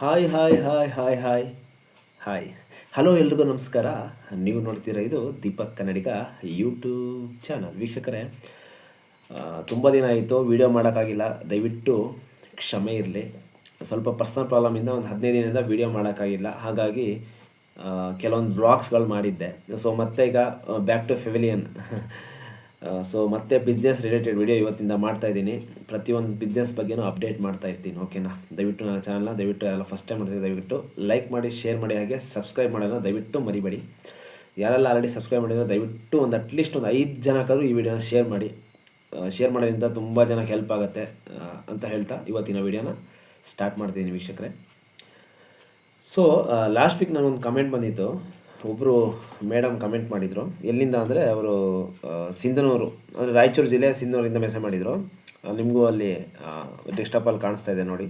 Hi hi hi hi hi hi hello ಎಲ್ರಿಗೂ ನಮಸ್ಕಾರ. ನೀವು ನೋಡ್ತೀರಾ ಇದು ದೀಪಕ್ ಕನ್ನಡಿಗ ಯೂಟ್ಯೂಬ್ ಚಾನಲ್ ವೀಕ್ಷಕರೇ. ತುಂಬ ದಿನ ಆಯಿತು ವಿಡಿಯೋ ಮಾಡೋಕ್ಕಾಗಿಲ್ಲ. ದಯವಿಟ್ಟು ಕ್ಷಮೆ ಇರಲಿ. ಸ್ವಲ್ಪ ಪರ್ಸ್ನಲ್ ಪ್ರಾಬ್ಲಮಿಂದ ಒಂದು ಹದಿನೈದು ದಿನದಿಂದ ವಿಡಿಯೋ ಮಾಡೋಕ್ಕಾಗಿಲ್ಲ. ಹಾಗಾಗಿ ಕೆಲವೊಂದು ಬ್ಲಾಗ್ಸ್ಗಳು ಮಾಡಿದ್ದೆ. ಸೊ ಮತ್ತೆ ಈಗ ಬ್ಯಾಕ್ ಟು ಫೆವಿಲಿಯನ್ ಸೊ ಮತ್ತೆ ಬಿಸ್ನೆಸ್ ರಿಲೇಟೆಡ್ ವಿಡಿಯೋ ಇವತ್ತಿಂದ ಮಾಡ್ತಾ ಇದ್ದೀನಿ. ಪ್ರತಿಯೊಂದು ಬಿಸ್ನೆಸ್ ಬಗ್ಗೆನೂ ಅಪ್ಡೇಟ್ ಮಾಡ್ತಾ ಇರ್ತೀನಿ ಓಕೆನಾ ದಯವಿಟ್ಟು ನನ್ನ ಚಾನಲ್ನ ದಯವಿಟ್ಟು ಎಲ್ಲ ಫಸ್ಟ್ ಟೈಮ್ ಮಾಡ್ತೀನಿ ದಯವಿಟ್ಟು ಲೈಕ್ ಮಾಡಿ ಶೇರ್ ಮಾಡಿ, ಹಾಗೆ ಸಬ್ಸ್ಕ್ರೈಬ್ ಮಾಡೋದನ್ನ ದಯವಿಟ್ಟು ಮರಿಬೇಡಿ. ಯಾರೆಲ್ಲ ಆಲ್ರೆಡಿ ಸಬ್ಸ್ಕ್ರೈಬ್ ಮಾಡಿದ್ರೆ ದಯವಿಟ್ಟು ಒಂದು ಅಟ್ಲೀಸ್ಟ್ ಒಂದು ಐದು ಜನಕ್ಕಾದರೂ ಈ ವಿಡಿಯೋನ ಶೇರ್ ಮಾಡಿ. ಶೇರ್ ಮಾಡೋದ್ರಿಂದ ತುಂಬ ಜನಕ್ಕೆ ಹೆಲ್ಪ್ ಆಗುತ್ತೆ ಅಂತ ಹೇಳ್ತಾ ಇವತ್ತಿನ ವಿಡಿಯೋನ ಸ್ಟಾರ್ಟ್ ಮಾಡ್ತೀನಿ ವೀಕ್ಷಕರೇ. ಸೊ ಲಾಸ್ಟ್ ವೀಕ್ ನನಗೊಂದು ಕಮೆಂಟ್ ಬಂದಿತ್ತು. ಒಬ್ಬರು ಮೇಡಮ್ ಕಮೆಂಟ್ ಮಾಡಿದರು. ಎಲ್ಲಿಂದ ಅಂದರೆ ಅವರು ಸಿಂಧನೂರು, ಅಂದರೆ ರಾಯಚೂರು ಜಿಲ್ಲೆ ಸಿಂಧನೂರಿಂದ ಮೆಸೇಜ್ ಮಾಡಿದರು. ನಿಮಗೂ ಅಲ್ಲಿ ಡೆಸ್ಕ್ಟಾಪಲ್ಲಿ ಕಾಣಿಸ್ತಾ ಇದೆ ನೋಡಿ.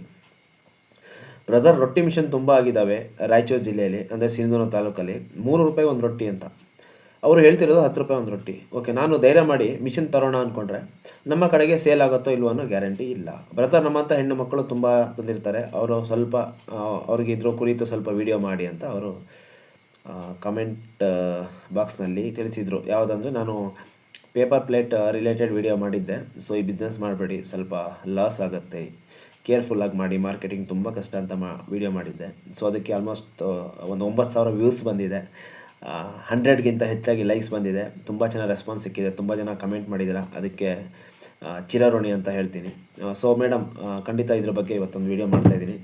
ಬ್ರದರ್ ರೊಟ್ಟಿ ಮಿಷನ್ ತುಂಬ ಆಗಿದ್ದಾವೆ ರಾಯಚೂರು ಜಿಲ್ಲೆಯಲ್ಲಿ, ಅಂದರೆ ಸಿಂಧನೂರು ತಾಲೂಕಲ್ಲಿ. ಮೂರು ರೂಪಾಯಿ ಒಂದು ರೊಟ್ಟಿ ಅಂತ. ಅವರು ಹೇಳ್ತಿರೋದು ಹತ್ತು ರೂಪಾಯಿ ಒಂದು ರೊಟ್ಟಿ. ಓಕೆ ನಾನು ಧೈರ್ಯ ಮಾಡಿ ಮಿಷನ್ ತರೋಣ ಅಂದ್ಕೊಂಡ್ರೆ ನಮ್ಮ ಕಡೆಗೆ ಸೇಲ್ ಆಗುತ್ತೋ ಇಲ್ವೋ ಅನ್ನೋ ಗ್ಯಾರಂಟಿ ಇಲ್ಲ. ಬ್ರದರ್ ನಮ್ಮಂಥ ಹೆಣ್ಣು ಮಕ್ಕಳು ತುಂಬ ಬಂದಿರ್ತಾರೆ ಅವರು ಸ್ವಲ್ಪ ಅವ್ರಿಗೆ ಇದ್ರ ಕುರಿತು ಸ್ವಲ್ಪ ವಿಡಿಯೋ ಮಾಡಿ ಅಂತ ಅವರು ಕಮೆಂಟ್ ಬಾಕ್ಸ್ನಲ್ಲಿ ತಿಳಿಸಿದರು. ಯಾವುದಂದರೆ ನಾನು ಪೇಪರ್ ಪ್ಲೇಟ್ ರಿಲೇಟೆಡ್ ವಿಡಿಯೋ ಮಾಡಿದ್ದೆ. ಸೊ ಈ ಬಿಸ್ನೆಸ್ ಮಾಡಬೇಡಿ. ಸ್ವಲ್ಪ ಲಾಸ್ ಆಗುತ್ತೆ. ಕೇರ್ಫುಲ್ಲಾಗಿ ಮಾಡಿ. ಮಾರ್ಕೆಟಿಂಗ್ ತುಂಬ ಕಷ್ಟ ಅಂತ ಮಾ ವಿಡಿಯೋ ಮಾಡಿದ್ದೆ. ಸೊ ಅದಕ್ಕೆ ಆಲ್ಮೋಸ್ಟ್ ಒಂದು ಒಂಬತ್ತು ಸಾವಿರ ವ್ಯೂಸ್ ಬಂದಿದೆ. ಹಂಡ್ರೆಡ್ಗಿಂತ ಹೆಚ್ಚಾಗಿ ಲೈಕ್ಸ್ ಬಂದಿದೆ. ತುಂಬ ಚೆನ್ನಾಗಿ ರೆಸ್ಪಾನ್ಸ್ ಸಿಕ್ಕಿದೆ. ತುಂಬ ಜನ ಕಮೆಂಟ್ ಮಾಡಿದ್ದೀರಾ ಅದಕ್ಕೆ ಚಿರಋಣಿ ಅಂತ ಹೇಳ್ತೀನಿ. ಸೊ ಮೇಡಮ್ ಖಂಡಿತ ಇದ್ರ ಬಗ್ಗೆ ಇವತ್ತೊಂದು ವಿಡಿಯೋ ಮಾಡ್ತಾಯಿದ್ದೀನಿ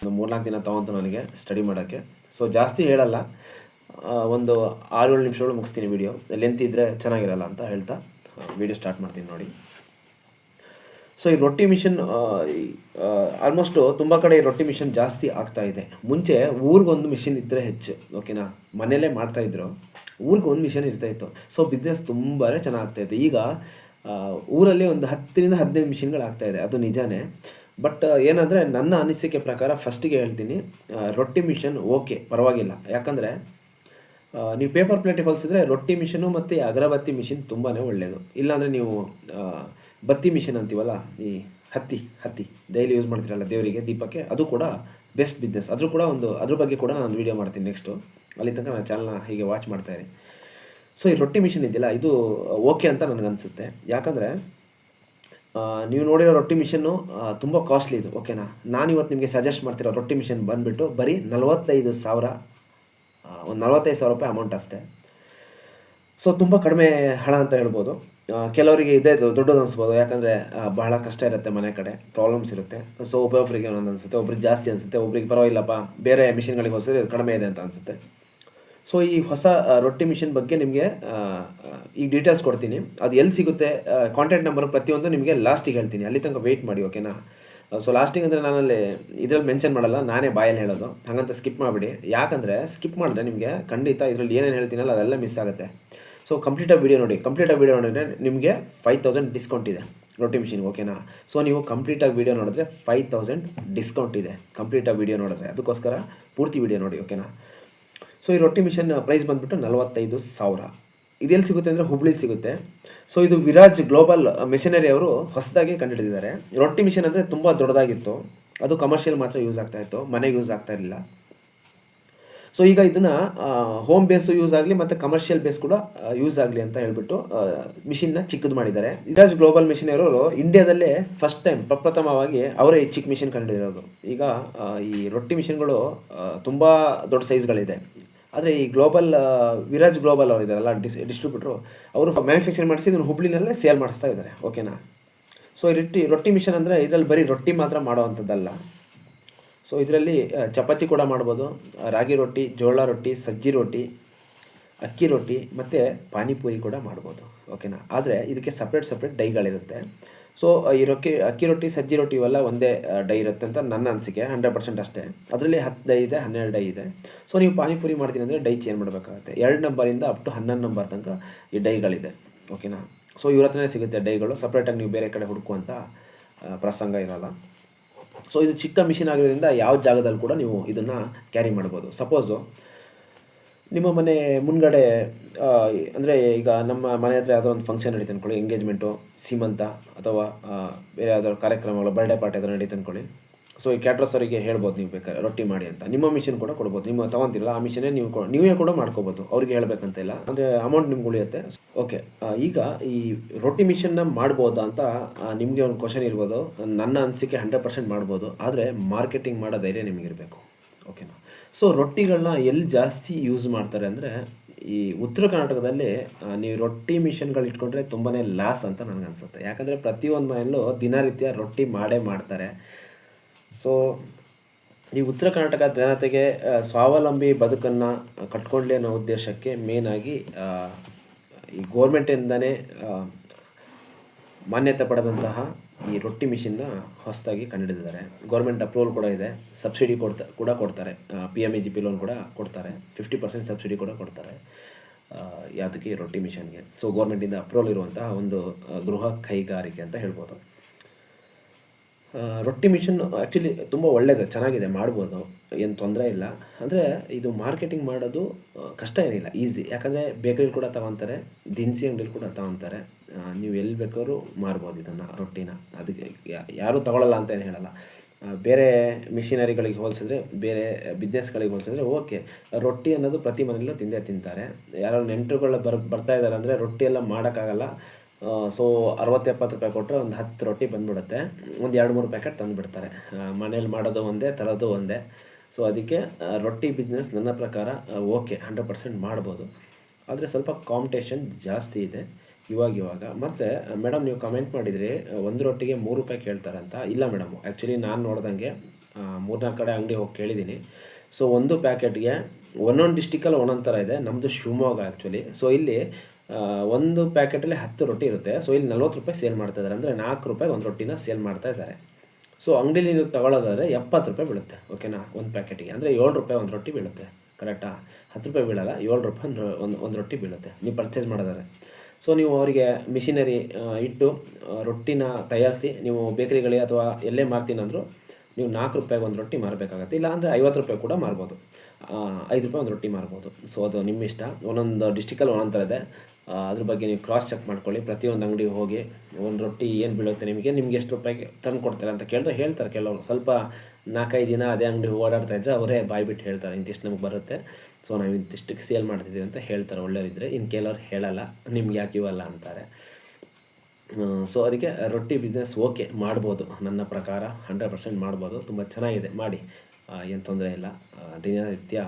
ಒಂದು ಮೂರ್ನಾಲ್ಕು ದಿನ ತೊಗೊಂತು ನನಗೆ ಸ್ಟಡಿ ಮಾಡೋಕ್ಕೆ. ಸೊ ಜಾಸ್ತಿ ಹೇಳಲ್ಲ. ಒಂದು ಆರು ಏಳು ನಿಮಿಷಗಳು ಮುಗಿಸ್ತೀನಿ ವಿಡಿಯೋ ಲೆಂತ್ ಇದ್ದರೆ ಚೆನ್ನಾಗಿರಲ್ಲ ಅಂತ ಹೇಳ್ತಾ ವಿಡಿಯೋ ಸ್ಟಾರ್ಟ್ ಮಾಡ್ತೀನಿ ನೋಡಿ. ಸೊ ಈ ರೊಟ್ಟಿ ಮಿಷನ್ ಆಲ್ಮೋಸ್ಟು ತುಂಬ ಕಡೆ ಈ ರೊಟ್ಟಿ ಮಿಷನ್ ಜಾಸ್ತಿ ಆಗ್ತಾ ಇದೆ. ಮುಂಚೆ ಊರಿಗೊಂದು ಮಿಷಿನ್ ಇದ್ದರೆ ಹೆಚ್ಚು ಓಕೆನಾ ಮನೆಯಲ್ಲೇ ಮಾಡ್ತಾ ಇದ್ರು ಊರಿಗೆ ಒಂದು ಮಿಷನ್ ಇರ್ತಾ ಇತ್ತು. ಸೊ ಬಿಸ್ನೆಸ್ ತುಂಬಾ ಚೆನ್ನಾಗ್ತಾ ಇತ್ತು ಇದೆ. ಈಗ ಊರಲ್ಲಿ ಒಂದು ಹತ್ತರಿಂದ ಹದಿನೈದು ಮಿಷಿನ್ಗಳು ಆಗ್ತಾ ಇದೆ. ಅದು ನಿಜಾನೇ. ಬಟ್ ಏನಂದರೆ ನನ್ನ ಅನಿಸಿಕೆ ಪ್ರಕಾರ ಫಸ್ಟಿಗೆ ಹೇಳ್ತೀನಿ ರೊಟ್ಟಿ ಮಿಷನ್ ಓಕೆ ಪರವಾಗಿಲ್ಲ. ಯಾಕಂದರೆ ನೀವು ಪೇಪರ್ ಪ್ಲೇಟಿಗೆ ಹೋಲಿಸಿದ್ರೆ ರೊಟ್ಟಿ ಮಿಷಿನು ಮತ್ತು ಅಗರಬತ್ತಿ ಮಿಷಿನ್ ತುಂಬಾ ಒಳ್ಳೆಯದು ಇಲ್ಲಾಂದರೆ ನೀವು ಬತ್ತಿ ಮಿಷಿನ್ ಅಂತೀವಲ್ಲ, ಈ ಹತ್ತಿ ಹತ್ತಿ ಡೈಲಿ ಯೂಸ್ ಮಾಡ್ತೀರಲ್ಲ ದೇವರಿಗೆ, ದೀಪಕ್ಕೆ, ಅದು ಕೂಡ ಬೆಸ್ಟ್ ಬಿಸ್ನೆಸ್ ಅದ್ರ ಕೂಡ ಒಂದು, ಅದ್ರ ಬಗ್ಗೆ ಕೂಡ ನಾನು ವೀಡಿಯೋ ಮಾಡ್ತೀನಿ ನೆಕ್ಸ್ಟು ಅಲ್ಲಿ ತನಕ ನಾನು ಚಾನಲ್ನ ಹೀಗೆ ವಾಚ್ ಮಾಡ್ತಾ ಇರಿ. ಸೊ ಈ ರೊಟ್ಟಿ ಮಿಷಿನ್ ಇದೆಯಲ್ಲ, ಇದು ಓಕೆ ಅಂತ ನನಗನ್ಸುತ್ತೆ ಯಾಕಂದರೆ ನೀವು ನೋಡಿರೋ ರೊಟ್ಟಿ ಮಿಷನ್ನು ತುಂಬ ಕಾಸ್ಟ್ಲಿ ಇದು ಓಕೆನಾ ನಾನು ಇವತ್ತು ನಿಮಗೆ ಸಜೆಸ್ಟ್ ಮಾಡ್ತಿರೋ ರೊಟ್ಟಿ ಮಿಷನ್ ಬಂದುಬಿಟ್ಟು ಬರೀ ನಲವತ್ತೈದು ಸಾವಿರ ಒಂದು ನಲವತ್ತೈದು ಸಾವಿರ ರೂಪಾಯಿ ಅಮೌಂಟ್ ಅಷ್ಟೇ. ಸೊ ತುಂಬ ಕಡಿಮೆ ಹಣ ಅಂತ ಹೇಳ್ಬೋದು. ಕೆಲವರಿಗೆ ಇದೇ ದೊಡ್ಡದು ಅನಿಸ್ಬೋದು. ಯಾಕಂದರೆ ಬಹಳ ಕಷ್ಟ ಇರುತ್ತೆ ಮನೆ ಕಡೆ. ಪ್ರಾಬ್ಲಮ್ಸ್ ಇರುತ್ತೆ. ಸೊ ಒಬ್ಬೊಬ್ಬರಿಗೆ ಒಂದೊಂದು ಅನಿಸುತ್ತೆ. ಒಬ್ರಿಗೆ ಜಾಸ್ತಿ ಅನಿಸುತ್ತೆ. ಒಬ್ರಿಗೆ ಪರವಾಗಿಲ್ಲಪ್ಪ. ಬೇರೆ ಮಿಷಿನ್ಗಳಿಗೆ ಹೋಲಿಸಿದ್ರೆ ಇದು ಕಡಿಮೆ ಇದೆ ಅಂತ ಅನಿಸುತ್ತೆ. ಸೊ ಈ ಹೊಸ ರೊಟ್ಟಿ ಮಿಷಿನ್ ಬಗ್ಗೆ ನಿಮಗೆ ಈ ಡೀಟೇಲ್ಸ್ ಕೊಡ್ತೀನಿ. ಅದು ಎಲ್ಲಿ ಸಿಗುತ್ತೆ ಕಾಂಟ್ಯಾಕ್ಟ್ ನಂಬರ್ ಪ್ರತಿಯೊಂದು ನಿಮಗೆ ಲಾಸ್ಟಿಗೆ ಹೇಳ್ತೀನಿ. ಅಲ್ಲಿ ತನಕ ವೆಯ್ಟ್ ಮಾಡಿ ಓಕೆನಾ ಸೊ ಲಾಸ್ಟಿಂಗ್ ಅಂದರೆ ನಾನಲ್ಲಿ ಇದರಲ್ಲಿ ಮೆನ್ಷನ್ ಮಾಡಲ್ಲ, ನಾನೇ ಬಾಯಲ್ಲಿ ಹೇಳೋದು. ಹಾಗಂತ ಸ್ಕಿಪ್ ಮಾಡಿಬಿಡಿ. ಯಾಕಂದರೆ ಸ್ಕಿಪ್ ಮಾಡಿದ್ರೆ ನಿಮಗೆ ಖಂಡಿತ ಇದರಲ್ಲಿ ಏನೇನು ಹೇಳ್ತೀನಲ್ಲ ಅದೆಲ್ಲ ಮಿಸ್ ಆಗುತ್ತೆ. ಸೊ ಕಂಪ್ಲೀಟಾಗಿ ವಿಡಿಯೋ ನೋಡಿ. ಕಂಪ್ಲೀಟಾಗಿ ವಿಡಿಯೋ ನೋಡಿದ್ರೆ ನಿಮಗೆ ಫೈವ್ ತೌಸಂಡ್ ಡಿಸ್ಕೌಂಟ್ ಇದೆ. ರೊಟ್ಟಿ ಮಿಷಿನ್ಗೆ ಓಕೆನಾ ಸೊ ನೀವು ಕಂಪ್ಲೀಟಾಗಿ ವಿಡಿಯೋ ನೋಡಿದ್ರೆ ಫೈವ್ ತೌಸಂಡ್ ಡಿಸ್ಕೌಂಟ್ ಇದೆ. ಕಂಪ್ಲೀಟಾಗಿ ವಿಡಿಯೋ ನೋಡಿದ್ರೆ. ಅದಕ್ಕೋಸ್ಕರ ಪೂರ್ತಿ ವಿಡಿಯೋ ನೋಡಿ ಓಕೆನಾ ಸೊ ಈ ರೊಟ್ಟಿ ಮಿಷನ್ ಪ್ರೈಸ್ ಬಂದುಬಿಟ್ಟು ನಲವತ್ತೈದು ಸಾವಿರ. ಇದೆಲ್ಲಿ ಸಿಗುತ್ತೆ ಅಂದರೆ ಹುಬ್ಳಿ ಸಿಗುತ್ತೆ. ಸೊ ಇದು ವಿರಾಜ್ ಗ್ಲೋಬಲ್ ಮೆಷಿನರಿ ಅವರು ಹೊಸದಾಗಿ ಕಂಡುಹಿಡಿದಿದ್ದಾರೆ. ರೊಟ್ಟಿ ಮಿಷನ್ ಅಂದರೆ ತುಂಬ ದೊಡ್ಡದಾಗಿತ್ತು. ಅದು ಕಮರ್ಷಿಯಲ್ ಮಾತ್ರ ಯೂಸ್ ಆಗ್ತಾ ಇತ್ತು. ಮನೆಗೆ ಯೂಸ್ ಆಗ್ತಾ ಇರಲಿಲ್ಲ. ಸೊ ಈಗ ಇದನ್ನು ಹೋಮ್ ಬೇಸು ಯೂಸ್ ಆಗಲಿ ಮತ್ತು ಕಮರ್ಷಿಯಲ್ ಬೇಸ್ ಕೂಡ ಯೂಸ್ ಆಗಲಿ ಅಂತ ಹೇಳ್ಬಿಟ್ಟು ಮಿಷಿನ್ನ ಚಿಕ್ಕದು ಮಾಡಿದ್ದಾರೆ. ವಿರಾಜ್ ಗ್ಲೋಬಲ್ ಮಿಷಿನ್ ಇರೋರು ಇಂಡಿಯಾದಲ್ಲೇ ಫಸ್ಟ್ ಟೈಮ್ ಪ್ರಪ್ರಥಮವಾಗಿ ಅವರೇ ಚಿಕ್ಕ ಮಿಷಿನ್ ಕಂಡುಹಿಡಿದಿರೋದು. ಈಗ ಈ ರೊಟ್ಟಿ ಮಿಷಿನ್ಗಳು ತುಂಬ ದೊಡ್ಡ ಸೈಜ್ಗಳಿದೆ ಆದರೆ ಈ ಗ್ಲೋಬಲ್ ವಿರಾಜ್ ಗ್ಲೋಬಲ್ ಅವರು ಇದ್ದಾರಲ್ಲ ಡಿಸ್ ಡಿಸ್ಟ್ರಿಬ್ಯೂಟ್ರು ಅವರು ಮ್ಯಾನುಫ್ಯಾಕ್ಚರ್ ಮಾಡಿಸಿ ಇದನ್ನು ಹುಬ್ಳಿನಲ್ಲೇ ಸೇಲ್ ಮಾಡಿಸ್ತಾ ಇದ್ದಾರೆ ಓಕೆನಾ ಸೊ ಈ ರೊಟ್ಟಿ ರೊಟ್ಟಿ ಮಿಷನ್ ಅಂದರೆ ಇದರಲ್ಲಿ ಬರೀ ರೊಟ್ಟಿ ಮಾತ್ರ ಮಾಡೋವಂಥದ್ದಲ್ಲ ಸೊ ಇದರಲ್ಲಿ ಚಪಾತಿ ಕೂಡ ಮಾಡ್ಬೋದು, ರಾಗಿ ರೊಟ್ಟಿ, ಜೋಳ ರೊಟ್ಟಿ, ಸಜ್ಜಿ ರೊಟ್ಟಿ, ಅಕ್ಕಿ ರೊಟ್ಟಿ ಮತ್ತು ಪಾನಿಪುರಿ ಕೂಡ ಮಾಡ್ಬೋದು ಓಕೆನಾ ಆದರೆ ಇದಕ್ಕೆ ಸಪ್ರೇಟ್ ಸಪ್ರೇಟ್ ಡೈಗಳಿರುತ್ತೆ ಸೊ ಈ ರೊಕ್ಕಿ, ಅಕ್ಕಿ ರೊಟ್ಟಿ, ಸಜ್ಜಿ ರೊಟ್ಟಿ ಇವೆಲ್ಲ ಒಂದೇ ಡೈ ಇರುತ್ತೆ ಅಂತ ನನ್ನ ಅನಿಸಿಕೆ ಹಂಡ್ರೆಡ್ ಪರ್ಸೆಂಟ್ ಅಷ್ಟೇ. ಅದರಲ್ಲಿ ಹತ್ತು ಡೈ ಇದೆ, ಹನ್ನೆರಡು ಡೈ ಇದೆ. ಸೊ ನೀವು ಪಾನಿಪುರಿ ಮಾಡ್ತೀನಿ ಅಂದರೆ ಡೈ ಚೇಂಜ್ ಮಾಡಬೇಕಾಗುತ್ತೆ. ಎರಡು ನಂಬರಿಂದ ಅಪ್ ಟು ಹನ್ನೊಂದು ನಂಬರ್ ತನಕ ಈ ಡೈಗಳಿದೆ. ಓಕೆನಾ ಸೊ ಇವ್ರ ಹತ್ರನೇ ಸಿಗುತ್ತೆ ಡೈಗಳು. ಸಪ್ರೇಟಾಗಿ ನೀವು ಬೇರೆ ಕಡೆ ಹುಡುಕುವಂಥ ಪ್ರಸಂಗ ಇರಲ್ಲ. ಸೊ ಇದು ಚಿಕ್ಕ ಮಿಷಿನ್ ಆಗಿರೋದ್ರಿಂದ ಯಾವ ಜಾಗದಲ್ಲಿ ಕೂಡ ನೀವು ಇದನ್ನು ಕ್ಯಾರಿ ಮಾಡ್ಬೋದು. ಸಪೋಸು ನಿಮ್ಮ ಮನೆ ಮುಂದ್ಗಡೆ ಅಂದರೆ ಈಗ ನಮ್ಮ ಮನೆ ಹತ್ರ ಯಾವುದೋ ಒಂದು ಫಂಕ್ಷನ್ ನಡೀತು ಅಂದ್ಕೊಳ್ಳಿ ಎಂಗೇಜ್ಮೆಂಟು ಸೀಮಂತ ಅಥವಾ ಬೇರೆ ಯಾವ್ದಾದ್ರು ಕಾರ್ಯಕ್ರಮಗಳು ಬರ್ಡೇ ಪಾರ್ಟಿ ಅದರ ನಡೀತು ಅಂದ್ಕೊಳ್ಳಿ ಸೊ ಈ ಕ್ಯಾಟ್ರಸ್ ಅವರಿಗೆ ಹೇಳ್ಬೋದು ನೀವು ಬೇಕಾದ್ರೆ, ರೊಟ್ಟಿ ಮಾಡಿ ಅಂತ. ನಿಮ್ಮ ಮಿಷನ್ ಕೂಡ ಕೊಡ್ಬೋದು. ನಿಮ್ಮ ತೊಗೊಂತಿರಲ್ಲ, ಆ ಮಿಷನೇ ನೀವು ನೀವೇ ಕೂಡ ಮಾಡ್ಕೋಬೋದು. ಅವ್ರಿಗೆ ಹೇಳಬೇಕಂತ ಇಲ್ಲ. ಅಂದರೆ ಅಮೌಂಟ್ ನಿಮ್ಗೆ ಉಳಿಯುತ್ತೆ. ಓಕೆ ಈಗ ಈ ರೊಟ್ಟಿ ಮಿಷನ್ನ ಮಾಡ್ಬೋದಾ ಅಂತ ನಿಮಗೆ ಒಂದು ಕ್ವಶನ್ ಇರ್ಬೋದು. ನನ್ನ ಅನಿಸಿಕೆ ಹಂಡ್ರೆಡ್ ಪರ್ಸೆಂಟ್ ಮಾಡ್ಬೋದು. ಆದರೆ ಮಾರ್ಕೆಟಿಂಗ್ ಮಾಡೋ ಧೈರ್ಯ ನಿಮಗಿರಬೇಕು. ಓಕೆನಾ ಸೊ ರೊಟ್ಟಿಗಳನ್ನ ಎಲ್ಲಿ ಜಾಸ್ತಿ ಯೂಸ್ ಮಾಡ್ತಾರೆ ಅಂದರೆ, ಈ ಉತ್ತರ ಕರ್ನಾಟಕದಲ್ಲಿ ನೀವು ರೊಟ್ಟಿ ಮಿಷನ್ಗಳು ಇಟ್ಕೊಂಡ್ರೆ ತುಂಬಾ ಲಾಸ್ ಅಂತ ನನಗನ್ಸುತ್ತೆ ಯಾಕಂದರೆ ಪ್ರತಿಯೊಂದು ಮನೆಯಲ್ಲೂ ದಿನನಿತ್ಯ ರೊಟ್ಟಿ ಮಾಡೇ ಮಾಡ್ತಾರೆ. ಸೊ ಈ ಉತ್ತರ ಕರ್ನಾಟಕ ಜನತೆಗೆ ಸ್ವಾವಲಂಬಿ ಬದುಕನ್ನು ಕಟ್ಕೊಳ್ಳಿ ಅನ್ನೋ ಉದ್ದೇಶಕ್ಕೆ ಮೇನಾಗಿ ಈ ಗೋರ್ಮೆಂಟಿಂದನೇ ಮಾನ್ಯತೆ ಪಡೆದಂತಹ ಈ ರೊಟ್ಟಿ ಮಿಷಿನ್ನ ಹೊಸದಾಗಿ ಕಂಡುಹಿಡಿದಿದ್ದಾರೆ. ಗೌರ್ಮೆಂಟ್ ಅಪ್ರೂವಲ್ ಕೂಡ ಇದೆ. ಸಬ್ಸಿಡಿ ಕೊಡ್ತಾ, ಕೂಡ ಕೊಡ್ತಾರೆ. P M E G P loan ಕೂಡ ಕೊಡ್ತಾರೆ. ಫಿಫ್ಟಿ ಪರ್ಸೆಂಟ್ ಸಬ್ಸಿಡಿ ಕೂಡ ಕೊಡ್ತಾರೆ. ಯಾವುದಕ್ಕೆ ರೊಟ್ಟಿ ಮಿಷನ್ಗೆ. ಸೊ ಗೌರ್ಮೆಂಟಿಂದ ಅಪ್ರೂವಲ್ ಇರುವಂತಹ ಒಂದು ಗೃಹ ಕೈಗಾರಿಕೆ ಅಂತ ಹೇಳ್ಬೋದು. ರೊಟ್ಟಿ ಮಿಷನ್ ಆ್ಯಕ್ಚುಲಿ ತುಂಬ ಒಳ್ಳೆಯದು ಚೆನ್ನಾಗಿದೆ, ಮಾಡ್ಬೋದು, ಏನು ತೊಂದರೆ ಇಲ್ಲ. ಅಂದರೆ ಇದು ಮಾರ್ಕೆಟಿಂಗ್ ಮಾಡೋದು ಕಷ್ಟ ಏನಿಲ್ಲ ಈಸಿ ಯಾಕಂದರೆ ಬೇಕರಿಲಿ ಕೂಡ ತಗೊತಾರೆ, ದಿನಸಿ ಅಂಗಡಿಲಿ ಕೂಡ ತಗೊತಾರೆ. ನೀವು ಎಲ್ಲಿ ಬೇಕಾದ್ರೂ ಮಾರ್ಬೋದು ಇದನ್ನು, ರೊಟ್ಟಿನ. ಅದಕ್ಕೆ ಯಾರೂ ತಗೊಳ್ಳಲ್ಲ ಅಂತ ಏನು ಹೇಳಲ್ಲ. ಬೇರೆ ಮಿಷಿನರಿಗಳಿಗೆ ಹೋಲಿಸಿದ್ರೆ, ಬೇರೆ ಬಿಸ್ನೆಸ್ಗಳಿಗೆ ಹೋಲಿಸಿದ್ರೆ ಓಕೆ ರೊಟ್ಟಿ ಅನ್ನೋದು ಪ್ರತಿ ಮನೆಯಲ್ಲೂ ತಿಂದೇ ತಿಂತಾರೆ. ಯಾರೋ ನೆಂಟರುಗಳು ಬರ್, ಬರ್ತಾ ಇದ್ದಾರೆ ಅಂದರೆ ರೊಟ್ಟಿ ಎಲ್ಲ ಮಾಡೋಕ್ಕಾಗಲ್ಲ. ಸೊ ಅರವತ್ತು ಎಪ್ಪತ್ತು ರೂಪಾಯಿ ಕೊಟ್ಟರೆ ಒಂದು ಹತ್ತು ರೊಟ್ಟಿ ಬಂದ್ಬಿಡುತ್ತೆ. ಒಂದು ಎರಡು ಮೂರು ಪ್ಯಾಕೆಟ್ ತಂದುಬಿಡ್ತಾರೆ. ಮನೇಲಿ ಮಾಡೋದು ಒಂದೇ, ತರೋದು ಒಂದೇ. ಸೊ ಅದಕ್ಕೆ ರೊಟ್ಟಿ ಬಿಸ್ನೆಸ್ ನನ್ನ ಪ್ರಕಾರ ಓಕೆ ಹಂಡ್ರೆಡ್ ಪರ್ಸೆಂಟ್ ಮಾಡ್ಬೋದು. ಆದರೆ ಸ್ವಲ್ಪ ಕಾಂಪಿಟೇಷನ್ ಜಾಸ್ತಿ ಇದೆ ಇವಾಗ ಇವಾಗ. ಮತ್ತು ಮೇಡಮ್ ನೀವು ಕಮೆಂಟ್ ಮಾಡಿದ್ರಿ ಒಂದು ರೊಟ್ಟಿಗೆ ಮೂರು ರೂಪಾಯಿ ಕೇಳ್ತಾರಂತ. ಇಲ್ಲ ಮೇಡಮ್ ಆ್ಯಕ್ಚುಲಿ ನಾನು ನೋಡ್ದಂಗೆ ಮೂರ್ನಾಲ್ಕು ಕಡೆ ಅಂಗಡಿ ಹೋಗಿ ಕೇಳಿದ್ದೀನಿ ಸೊ ಒಂದು ಪ್ಯಾಕೆಟ್ಗೆ ಒಂದೊಂದು ಡಿಸ್ಟಿಕಲ್ಲಿ ಒಂದೊಂದು ಥರ ಇದೆ. ನಮ್ಮದು ಶಿವಮೊಗ್ಗ ಆ್ಯಕ್ಚುಲಿ ಸೊ ಇಲ್ಲಿ ಒಂದು ಪ್ಯಾಕೆಟಲ್ಲಿ ಹತ್ತು ರೊಟ್ಟಿ ಇರುತ್ತೆ. ಸೊ ಇಲ್ಲಿ ನಲ್ವತ್ತು ರೂಪಾಯಿ ಸೇಲ್ ಮಾಡ್ತಾ ಇದ್ದಾರೆ ಅಂದರೆ ನಾಲ್ಕು ರೂಪಾಯಿ ಒಂದು ರೊಟ್ಟಿನ ಸೇಲ್ ಮಾಡ್ತಾ ಇದ್ದಾರೆ ಸೊ ಅಂಗಡಿಲಿ ನೀವು ತಗೊಳ್ಳೋದಾದ್ರೆ ಎಪ್ಪತ್ತು ರೂಪಾಯಿ ಬೀಳುತ್ತೆ. ಓಕೆನಾ ಒಂದು ಪ್ಯಾಕೆಟಿಗೆ. ಅಂದರೆ ಏಳು ರೂಪಾಯಿ ಒಂದು ರೊಟ್ಟಿ ಬೀಳುತ್ತೆ. ಕರೆಕ್ಟಾ ಹತ್ತು ರೂಪಾಯಿ ಬೀಳಲ್ಲ, ಏಳು ರೂಪಾಯಿ ಒಂದು ಒಂದು ರೊಟ್ಟಿ ಬೀಳುತ್ತೆ. ನೀವು ಪರ್ಚೇಸ್ ಮಾಡೋದಾದ್ರೆ ಸೊ ನೀವು ಅವರಿಗೆ ಮಿಷಿನರಿ ಇಟ್ಟು ರೊಟ್ಟಿನ ತಯಾರಿಸಿ, ನೀವು ಬೇಕರಿಗಳಿಗೆ ಅಥವಾ ಎಲ್ಲೇ ಮಾರ್ತೀನಿ ಅಂದರೂ, ನೀವು ನಾಲ್ಕು ರೂಪಾಯಿಗೆ ಒಂದು ರೊಟ್ಟಿ ಮಾರಬೇಕಾಗತ್ತೆ. ಇಲ್ಲ ಅಂದರೆ ಐವತ್ತು ರೂಪಾಯಿ ಕೂಡ ಮಾರ್ಬೋದು. ಐದು ರೂಪಾಯಿ ಒಂದು ರೊಟ್ಟಿ ಮಾರ್ಬೋದು. ಸೊ ಅದು ನಿಮ್ಮ ಇಷ್ಟ. ಒಂದೊಂದು ಡಿಸ್ಟಿಕಲ್ಲಿ ಒಂದೊಂದು ಥರ ಇದೆ. ಅದ್ರ ಬಗ್ಗೆ ನೀವು ಕ್ರಾಸ್ ಚೆಕ್ ಮಾಡ್ಕೊಳ್ಳಿ. ಪ್ರತಿಯೊಂದು ಅಂಗಡಿಗೆ ಹೋಗಿ ಒಂದು ರೊಟ್ಟಿ ಏನು ಬೀಳುತ್ತೆ ನಿಮಗೆ, ನಿಮ್ಗೆ ಎಷ್ಟು ರೂಪಾಯಿಗೆ ತಂದು ಕೊಡ್ತಾರೆ ಅಂತ ಕೇಳಿದ್ರೆ ಹೇಳ್ತಾರೆ ಕೆಲವರು. ಸ್ವಲ್ಪ ನಾಲ್ಕೈದು ದಿನ ಅದೇ ಅಂಗಡಿ ಓಡಾಡ್ತಾ ಇದ್ದರೆ ಅವರೇ ಬಾಯ್ಬಿಟ್ಟು ಹೇಳ್ತಾರೆ, ಇಂತಿಷ್ಟು ನಮ್ಗೆ ಬರುತ್ತೆ. ಸೊ ನಾವು ಇಂತಿಷ್ಟಕ್ಕೆ ಸೇಲ್ ಮಾಡ್ತಿದ್ದೀವಿ ಅಂತ ಹೇಳ್ತಾರೆ ಒಳ್ಳೆಯವರಿದ್ದರೆ ಇನ್ನು ಕೆಲವ್ರು ಹೇಳಲ್ಲ, ನಿಮ್ಗೆ ಯಾಕೆ ಇವಲ್ಲ ಅಂತಾರೆ. ಸೊ ಅದಕ್ಕೆ ರೊಟ್ಟಿ ಬಿಸ್ನೆಸ್ ಓಕೆ ಮಾಡ್ಬೋದು. ನನ್ನ ಪ್ರಕಾರ ಹಂಡ್ರೆಡ್ ಪರ್ಸೆಂಟ್ ಮಾಡ್ಬೋದು. ತುಂಬ ಚೆನ್ನಾಗಿದೆ. ಮಾಡಿ. ಏನು ತೊಂದರೆ ಇಲ್ಲ. ದಿನನಿತ್ಯ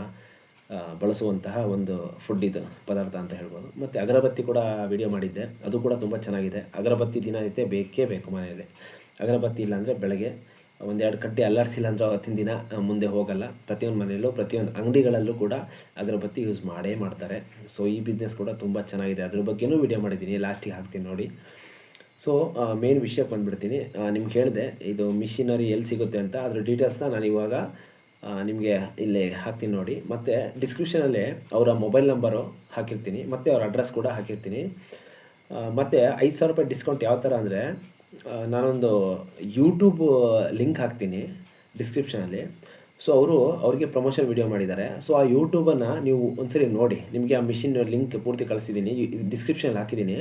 ಬಳಸುವಂತಹ ಒಂದು ಫುಡ್ ಇದು, ಪದಾರ್ಥ ಅಂತ ಹೇಳ್ಬೋದು. ಮತ್ತು ಅಗರಬತ್ತಿ ಕೂಡ ವಿಡಿಯೋ ಮಾಡಿದ್ದೆ. ಅದು ಕೂಡ ತುಂಬ ಚೆನ್ನಾಗಿದೆ. ಅಗರಬತ್ತಿ ದಿನನಿತ್ಯ ಬೇಕೇ ಬೇಕು ಮನೆಯಲ್ಲಿ. ಅಗರಬತ್ತಿ ಇಲ್ಲಾಂದರೆ ಬೆಳಗ್ಗೆ ಒಂದೆರಡು ಕಟ್ಟಿ ಅಲ್ಲಾಡಿಸಿಲ್ಲ ಅಂದರೆ ಅವತ್ತಿನ ದಿನ ಮುಂದೆ ಹೋಗಲ್ಲ. ಪ್ರತಿಯೊಂದು ಮನೆಯಲ್ಲೂ, ಪ್ರತಿಯೊಂದು ಅಂಗಡಿಗಳಲ್ಲೂ ಕೂಡ ಅಗರಬತ್ತಿ ಯೂಸ್ ಮಾಡೇ ಮಾಡ್ತಾರೆ. ಸೊ ಈ ಬಿಸ್ನೆಸ್ ಕೂಡ ತುಂಬ ಚೆನ್ನಾಗಿದೆ. ಅದ್ರ ಬಗ್ಗೆನೂ ವಿಡಿಯೋ ಮಾಡಿದ್ದೀನಿ. ಲಾಸ್ಟಿಗೆ ಹಾಕ್ತೀನಿ ನೋಡಿ. ಸೊ ಮೇನ್ ವಿಷಯಕ್ಕೆ ಬಂದುಬಿಡ್ತೀನಿ. ನಿಮ್ಗೆ ಹೇಳಿದೆ, ಇದು ಮಿಷಿನರಿ ಎಲ್ಲಿ ಸಿಗುತ್ತೆ ಅಂತ. ಅದ್ರ ಡೀಟೇಲ್ಸ್ನ ನಾನು ಇವಾಗ ನಿಮಗೆ ಇಲ್ಲಿ ಹಾಕ್ತೀನಿ ನೋಡಿ. ಮತ್ತು ಡಿಸ್ಕ್ರಿಪ್ಷನಲ್ಲಿ ಅವರ ಮೊಬೈಲ್ ನಂಬರು ಹಾಕಿರ್ತೀನಿ. ಮತ್ತು ಅವ್ರ ಅಡ್ರೆಸ್ ಕೂಡ ಹಾಕಿರ್ತೀನಿ. ಮತ್ತು ಐದು ಸಾವಿರ ರೂಪಾಯಿ ಡಿಸ್ಕೌಂಟ್ ಯಾವ ಥರ ಅಂದರೆ ನಾನೊಂದು ಯೂಟ್ಯೂಬ್ ಲಿಂಕ್ ಹಾಕ್ತೀನಿ ಡಿಸ್ಕ್ರಿಪ್ಷನಲ್ಲಿ ಸೊ ಅವರು ಅವರಿಗೆ ಪ್ರಮೋಷನ್ ವಿಡಿಯೋ ಮಾಡಿದ್ದಾರೆ. ಸೊ ಆ ಯೂಟ್ಯೂಬನ್ನು ನೀವು ಒಂದ್ಸರಿ ನೋಡಿ. ನಿಮಗೆ ಆ ಮಿಷಿನ್ ಲಿಂಕ್ ಪೂರ್ತಿ ಕಳಿಸಿದ್ದೀನಿ. ಡಿಸ್ಕ್ರಿಪ್ಷನಲ್ಲಿ ಹಾಕಿದ್ದೀನಿ.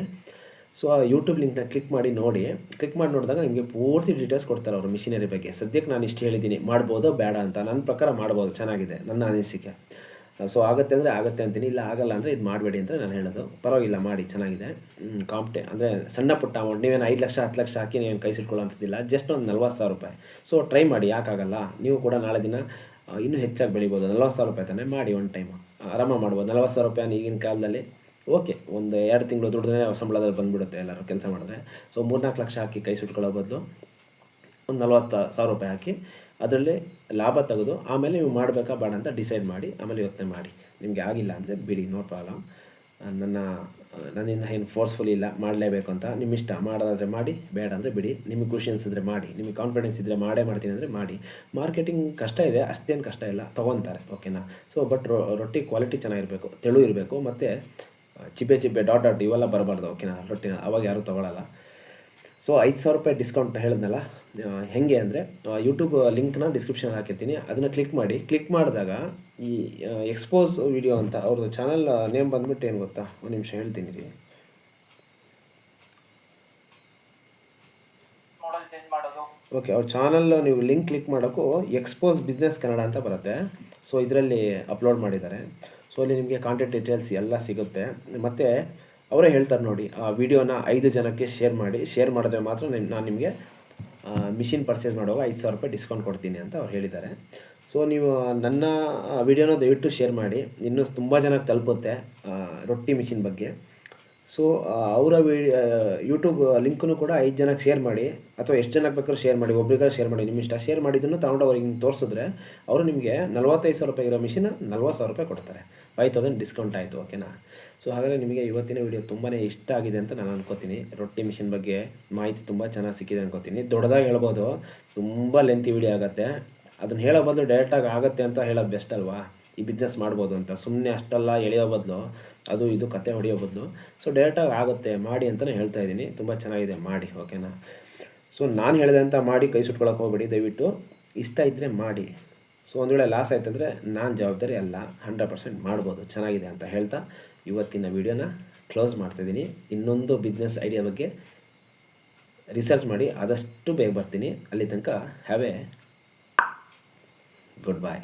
ಸೊ ಆ ಯೂಟ್ಯೂಬ್ ಲಿಂಕ್ನ ಕ್ಲಿಕ್ ಮಾಡಿ ನೋಡಿ. ಕ್ಲಿಕ್ ಮಾಡಿ ನೋಡಿದಾಗ ನಿಮಗೆ ಪೂರ್ತಿ ಡೀಟೇಲ್ಸ್ ಕೊಡ್ತಾರೆ ಅವರು ಮಿಷಿನರಿ ಬಗ್ಗೆ. ಸದ್ಯಕ್ಕೆ ನಾನು ಇಷ್ಟು ಹೇಳಿದ್ದೀನಿ ಮಾಡ್ಬೋದು, ಬೇಡ ಅಂತ. ನನ್ನ ಪ್ರಕಾರ ಮಾಡ್ಬೋದು. ಚೆನ್ನಾಗಿದೆ. ನನ್ನ ಅನಿಸಿಕೆ. ಸೊ ಆಗುತ್ತೆ ಅಂದರೆ ಆಗುತ್ತೆ ಅಂತೀನಿ. ಇಲ್ಲ ಆಗಲ್ಲ ಅಂದರೆ ಇದು ಮಾಡಬೇಡಿ ಅಂತ ನಾನು ಹೇಳೋದು. ಪರವಾಗಿಲ್ಲ, ಮಾಡಿ. ಚೆನ್ನಾಗಿದೆ. ಕಾಂಪ್ಟೆ ಅಂದರೆ ಸಣ್ಣ ಪುಟ್ಟ ಅಮೌಂಟ್ ನೀವೇನು ಐದು ಲಕ್ಷ, ಹತ್ತು ಲಕ್ಷ ಹಾಕಿ ನೀವೇನು ಕೈ ಸಿಟ್ಕೊಳ್ಳೋಂಥದ್ದಿಲ್ಲ ಜಸ್ಟ್ ಒಂದು ನಲ್ವತ್ತು ಸಾವಿರ ರೂಪಾಯಿ. ಸೊ ಟ್ರೈ ಮಾಡಿ. ಯಾಕಾಗಲ್ಲ ನೀವು ಕೂಡ ನಾಳೆ ದಿನ ಇನ್ನೂ ಹೆಚ್ಚಾಗಿ ಬೆಳಿಬೋದು. ನಲ್ವತ್ತು ಸಾವಿರ ರೂಪಾಯಿ ತಾನೇ? ಮಾಡಿ ಒನ್ ಟೈಮ್ ಆರಾಮ ಮಾಡ್ಬೋದು. ನಲ್ವತ್ತು ಸಾವಿರ ರೂಪಾಯಿ ಈಗಿನ ಕಾಲದಲ್ಲಿ ಓಕೆ ಒಂದು ಎರಡು ತಿಂಗಳು ದುಡಿದ್ರೆ ಸಂಬಳದಲ್ಲಿ ಬಂದುಬಿಡುತ್ತೆ ಎಲ್ಲರೂ ಕೆಲಸ ಮಾಡಿದ್ರೆ. ಸೊ ಮೂರ್ನಾಲ್ಕು ಲಕ್ಷ ಹಾಕಿ ಕೈ ಸುಟ್ಕೊಳ್ಳೋ ಬದಲು ಒಂದು ನಲ್ವತ್ತು ಸಾವಿರ ರೂಪಾಯಿ ಹಾಕಿ ಅದರಲ್ಲಿ ಲಾಭ ತೆಗೆದು ಆಮೇಲೆ ನೀವು ಮಾಡಬೇಕಾ ಬೇಡ ಅಂತ ಡಿಸೈಡ್ ಮಾಡಿ, ಆಮೇಲೆ ಯೋಚನೆ ಮಾಡಿ. ನಿಮಗೆ ಆಗಿಲ್ಲ ಅಂದರೆ ಬಿಡಿ ನೋ ಪ್ರಾಬ್ಲಮ್ ನನ್ನ, ನನ್ನಿಂದ ಏನು ಫೋರ್ಸ್ಫುಲ್ ಇಲ್ಲ, ಮಾಡಲೇಬೇಕು ಅಂತ ನಿಮ್ಮ ಇಷ್ಟ. ಮಾಡೋದಾದರೆ ಮಾಡಿ, ಬೇಡ ಅಂದರೆ ಬಿಡಿ. ನಿಮಗೆ ಖುಷಿ ಅನಿಸಿದ್ರೆ ಮಾಡಿ. ನಿಮಗೆ ಕಾನ್ಫಿಡೆನ್ಸ್ ಇದ್ದರೆ ಮಾಡೇ ಮಾಡ್ತೀನಿ ಅಂದರೆ ಮಾಡಿ. ಮಾರ್ಕೆಟಿಂಗ್ ಕಷ್ಟ ಇದೆ, ಅಷ್ಟೇನು ಕಷ್ಟ ಇಲ್ಲ ತೊಗೊತಾರೆ ಓಕೆನಾ ಸೊ ಬಟ್ ರೊಟ್ಟಿ ಕ್ವಾಲಿಟಿ ಚೆನ್ನಾಗಿರಬೇಕು, ತೆಳು ಇರಬೇಕು, ಮತ್ತು ಚಿಪ್ಪೆ ಚಿಪ್ಪೆ ಡಾಟ್ ಡಾಟ್ ಇವೆಲ್ಲ ಬರಬಾರ್ದು ಓಕೆನಾ? ರೊಟ್ಟಿನ. ಅವಾಗ ಯಾರೂ ತೊಗೊಳಲ್ಲ. ಸೊ ಐದು ಸಾವಿರ ರೂಪಾಯಿ ಡಿಸ್ಕೌಂಟ್ ಹೇಳಿದ್ನಲ್ಲ ಹೇಗೆ ಅಂದರೆ ಯೂಟ್ಯೂಬ್ ಲಿಂಕ್ನ ಡಿಸ್ಕ್ರಿಪ್ಷನ್ ಹಾಕಿರ್ತೀನಿ. ಅದನ್ನು ಕ್ಲಿಕ್ ಮಾಡಿ. ಕ್ಲಿಕ್ ಮಾಡಿದಾಗ ಈ ಎಕ್ಸ್ಪೋಸ್ ವಿಡಿಯೋ ಅಂತ ಅವ್ರದ್ದು ಚಾನಲ್ ನೇಮ್ ಬಂದ್ಬಿಟ್ಟು ಏನು ಗೊತ್ತಾ? ಒಂದು ನಿಮಿಷ ಹೇಳ್ತೀನಿ ರೀ. ಓಕೆ ಅವ್ರ ಚಾನಲ್ ನೀವು ಲಿಂಕ್ ಕ್ಲಿಕ್ ಮಾಡೋಕ್ಕೂ ಎಕ್ಸ್ಪೋಸ್ ಬಿಸ್ನೆಸ್ ಕನ್ನಡ ಅಂತ ಬರುತ್ತೆ. ಸೊ ಇದರಲ್ಲಿ ಅಪ್ಲೋಡ್ ಮಾಡಿದ್ದಾರೆ. ಸೊ ಅಲ್ಲಿ ನಿಮಗೆ ಕಾಂಟ್ಯಾಕ್ಟ್ ಡೀಟೇಲ್ಸ್ ಎಲ್ಲ ಸಿಗುತ್ತೆ. ಮತ್ತು ಅವರೇ ಹೇಳ್ತಾರೆ ನೋಡಿ, ಆ ವಿಡಿಯೋನ ಐದು ಜನಕ್ಕೆ ಶೇರ್ ಮಾಡಿ ಶೇರ್ ಮಾಡಿದ್ರೆ ಮಾತ್ರ ನಾನು ನಿಮಗೆ ಮಿಷಿನ್ ಪರ್ಚೇಸ್ ಮಾಡುವಾಗ ಐದು ಸಾವಿರ ರೂಪಾಯಿ ಡಿಸ್ಕೌಂಟ್ ಕೊಡ್ತೀನಿ ಅಂತ ಅವ್ರು ಹೇಳಿದ್ದಾರೆ. ಸೊ ನೀವು ನನ್ನ ವಿಡಿಯೋನ ದಯವಿಟ್ಟು ಶೇರ್ ಮಾಡಿ. ಇನ್ನೂ ತುಂಬ ಜನಕ್ಕೆ ತಲುಪುತ್ತೆ ರೊಟ್ಟಿ ಮಿಷಿನ್ ಬಗ್ಗೆ. ಸೊ ಅವರ ವಿಡಿಯೋ ಯೂಟ್ಯೂಬ್ ಲಿಂಕನ್ನು ಕೂಡ ಐದು ಜನಕ್ಕೆ ಶೇರ್ ಮಾಡಿ, ಅಥವಾ ಎಷ್ಟು ಜನಕ್ಕೆ ಬೇಕಾದ್ರೂ ಶೇರ್ ಮಾಡಿ ಒಬ್ರಿಗಾರು ಶೇರ್ ಮಾಡಿ, ನಿಮ್ಮ ಇಷ್ಟ ಶೇರ್ ಮಾಡಿದ್ದನ್ನು ತಗೊಂಡು ಅವ್ರಿಗೆ ಹಿಂಗೆ ತೋರಿಸಿದ್ರೆ ಅವರು ನಿಮಗೆ ನಲ್ವತ್ತೈದು ಸಾವಿರ ರೂಪಾಯಿ ಇರೋ ಮಿಷಿನ್ ನಲ್ವತ್ತು ಸಾವಿರ ರೂಪಾಯಿ ಕೊಡ್ತಾರೆ. ಫೈವ್ ತೌಸಂಡ್ ಡಿಸ್ಕೌಂಟ್ ಆಯಿತು ಓಕೆನಾ ಸೊ ಹಾಗಾಗಿ ನಿಮಗೆ ಇವತ್ತಿನ ವಿಡಿಯೋ ತುಂಬಾ ಇಷ್ಟ ಆಗಿದೆ ಅಂತ ನಾನು ಅನ್ಕೋತೀನಿ. ರೊಟ್ಟಿ ಮಿಷಿನ್ ಬಗ್ಗೆ ಮಾಹಿತಿ ತುಂಬ ಚೆನ್ನಾಗಿ ಸಿಕ್ಕಿದೆ ಅನ್ಕೋತೀನಿ. ದೊಡ್ಡದಾಗಿ ಹೇಳ್ಬೋದು, ತುಂಬ ಲೆಂತಿ ವಿಡಿಯೋ ಆಗುತ್ತೆ. ಅದನ್ನು ಹೇಳೋ ಬದಲು ಡೈರೆಕ್ಟಾಗಿ ಆಗುತ್ತೆ ಅಂತ ಹೇಳೋದು ಬೆಸ್ಟ್ ಅಲ್ವಾ? ಈ ಬಿಸ್ನೆಸ್ ಮಾಡ್ಬೋದು ಅಂತ. ಸುಮ್ಮನೆ ಅಷ್ಟೆಲ್ಲ, ಎಳೆಯೋ ಬದಲು. ಅದು ಇದು ಕತೆ ಹೊಡೆಯೋ ಬದಲು. ಸೊ ಡೈರೆಕ್ಟಾಗಿ ಆಗುತ್ತೆ, ಮಾಡಿ ಅಂತಲೇ ಹೇಳ್ತಾ ಇದ್ದೀನಿ. ತುಂಬ ಚೆನ್ನಾಗಿದೆ, ಮಾಡಿ ಓಕೆನಾ ಸೊ ನಾನು ಹೇಳಿದೆ ಅಂತ ಮಾಡಿ ಕೈ ಸುಟ್ಕೊಳಕ್ಕೆ ಹೋಗಬೇಡಿ, ದಯವಿಟ್ಟು. ಇಷ್ಟ ಇದ್ದರೆ ಮಾಡಿ. ಸೊ ಒಂದು ವೇಳೆ ಲಾಸ್ ಆಯ್ತಂದರೆ ನಾನು ಜವಾಬ್ದಾರಿ ಅಲ್ಲ ಹಂಡ್ರೆಡ್ ಪರ್ಸೆಂಟ್ ಮಾಡ್ಬೋದು, ಚೆನ್ನಾಗಿದೆ ಅಂತ ಹೇಳ್ತಾ ಇವತ್ತಿನ ವಿಡಿಯೋನ ಕ್ಲೋಸ್ ಮಾಡ್ತಾಯಿದ್ದೀನಿ ಇನ್ನೊಂದು ಬಿಸ್ನೆಸ್ ಐಡಿಯಾ ಬಗ್ಗೆ ರಿಸರ್ಚ್ ಮಾಡಿ, ಆದಷ್ಟು ಬೇಗ ಬರ್ತೀನಿ. ಅಲ್ಲಿ ತನಕ ಹ್ಯಾವ್ ಎ ಗುಡ್ ಬಾಯ್